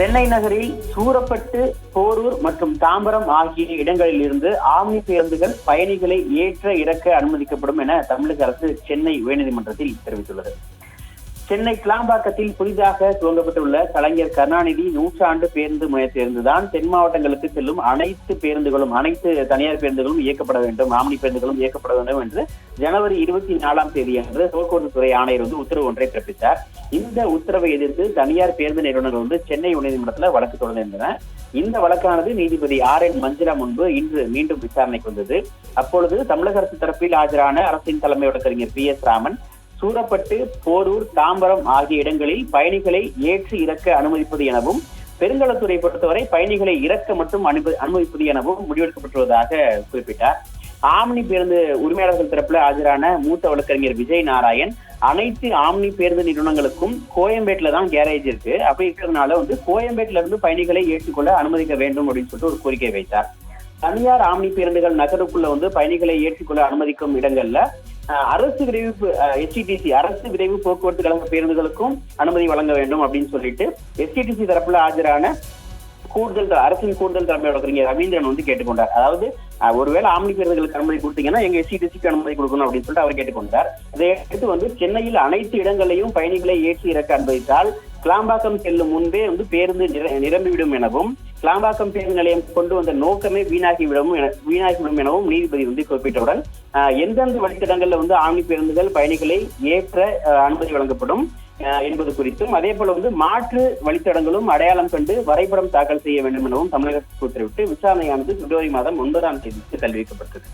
சென்னை நகரில் சூரப்பட்டு போரூர் மற்றும் தாம்பரம் ஆகிய இடங்களில் இருந்து ஆம்னி பேருந்துகள் பயணிகளை ஏற்ற இறக்க அனுமதிக்கப்படும் என தமிழக அரசு சென்னை உயர்நீதிமன்றத்தில் தெரிவித்துள்ளது. சென்னை கிளாம்பாக்கத்தில் புதிதாக துவங்கப்பட்டுள்ள கலைஞர் கருணாநிதி நூற்றாண்டு பேருந்து மையத்திலிருந்துதான் தென் மாவட்டங்களுக்கு செல்லும் அனைத்து பேருந்துகளும் அனைத்து தனியார் பேருந்துகளும் இயக்கப்பட வேண்டும் ஆம்னி பேருந்துகளும் இயக்கப்பட வேண்டும் என்று ஜனவரி இருபத்தி நாலாம் தேதி அன்று போக்குவரத்து துறை ஆணையர் வந்து உத்தரவு ஒன்றை பிறப்பித்தார். இந்த உத்தரவை எதிர்த்து தனியார் பேருந்து நிறுவனங்கள் வந்து சென்னை உயர்நீதிமன்றத்தில் வழக்கு தொடர்ந்திருந்தன இந்த வழக்கானது நீதிபதி ஆர் என் மஞ்சுளா முன்பு இன்று மீண்டும் விசாரணைக்கு வந்தது. அப்பொழுது தமிழக அரசு தரப்பில் ஆஜரான அரசின் தலைமை வழக்கறிஞர் பி எஸ் ராமன் சூரப்பட்டு போரூர் தாம்பரம் ஆகிய இடங்களில் பயணிகளை ஏற்றி இறக்க அனுமதிப்பது எனவும் பெருங்கலத்துறை பொறுத்தவரை பயணிகளை இறக்க மட்டும் அனுமதி அனுமதிப்பது எனவும் முடிவெடுக்கப்பட்டுள்ளதாக குறிப்பிட்டார். ஆம்னி பேருந்து உரிமையாளர்கள் தரப்புல ஆஜரான மூத்த வழக்கறிஞர் விஜய் நாராயண் அனைத்து ஆம்னி பேருந்து நிறுவனங்களுக்கும் கோயம்பேட்டில் தான் கேரேஜ் இருக்கு. அப்படி இருக்கிறதுனால வந்து கோயம்பேட்டில இருந்து பயணிகளை ஏற்றுக்கொள்ள அனுமதிக்க வேண்டும் அப்படின்னு சொல்லிட்டு ஒரு கோரிக்கை வைத்தார். தனியார் ஆம்னி பேருந்துகள் நகருக்குள்ள வந்து பயணிகளை ஏற்றுக்கொள்ள அனுமதிக்கும் இடங்கள்ல அரசு விரைவு எஸ்டிடிசி அரசு விரைவு போக்குவரத்து கழக பேருந்துகளுக்கும் அனுமதி வழங்க வேண்டும் அப்படின்னு சொல்லிட்டு எஸ்டிடிசி தரப்புல ஆஜரான கூடுதல் அரசின் கூடுதல் தலைமை வழக்கறிஞர் ரவீந்திரன் வந்து கேட்டுக்கொண்டார். அதாவது ஒருவேளை ஆம்னி பேருந்துகளுக்கு அனுமதி கொடுத்தீங்கன்னா எங்க எஸ்டிடிசிக்கு அனுமதி கொடுக்கணும் அப்படின்னு சொல்லிட்டு அவர் கேட்டுக்கொண்டார். அதை அடுத்து வந்து சென்னையில் அனைத்து இடங்களையும் பயணிகளை ஏற்றி இறக்க அனுமதித்தால் கிளாம்பாக்கம் செல்லும் முன்பே வந்து பேருந்து நிரம்பிவிடும் எனவும் கிளாம்பாக்கம் பேருந்து நிலையம் கொண்டு வந்த நோக்கமே வீணாகிவிடும் என வீணாகிவிடும் எனவும் நீதிபதி வந்து குறிப்பிட்டவுடன் எந்தெந்த வழித்தடங்கள்ல வந்து ஆம்னி பேருந்துகள் பயணிகளை ஏற்ற அனுமதி வழங்கப்படும் என்பது குறித்தும் அதே போல வந்து மாற்று வழித்தடங்களும் அடையாளம் கண்டு வரைபடம் தாக்கல் செய்ய வேண்டும் எனவும் தமிழக உத்தரவிட்டு விசாரணையானது பிப்ரவரி மாதம் ஒன்பதாம் தேதிக்கு தள்ளி வைக்கப்பட்டது